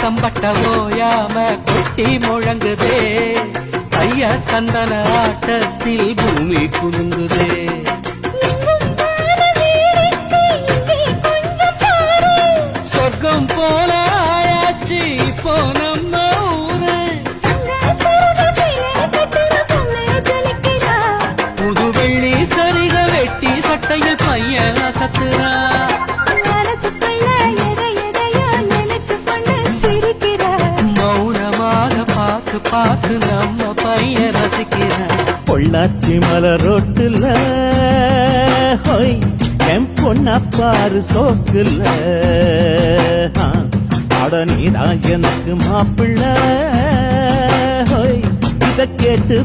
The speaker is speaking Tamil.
தம்பட்ட ஓயாம கொட்டி முழங்குதே. ஐய தந்தன ஆட்டத்தில் பூமி குலுங்குதே. புது வெள்ளி சரிக வெட்டி சட்டையில் பையன் அசத்துறா. பார்த்து நம்ம பையன் ரசிக்கிறான் பொள்ளாச்சி மலர் ரோட்டுல ஹோய் என் பொண்ண பாரு சோக்குல. அட நீதான் எனக்கு மாப்பிள்ள ஹோய் இத கேட்டு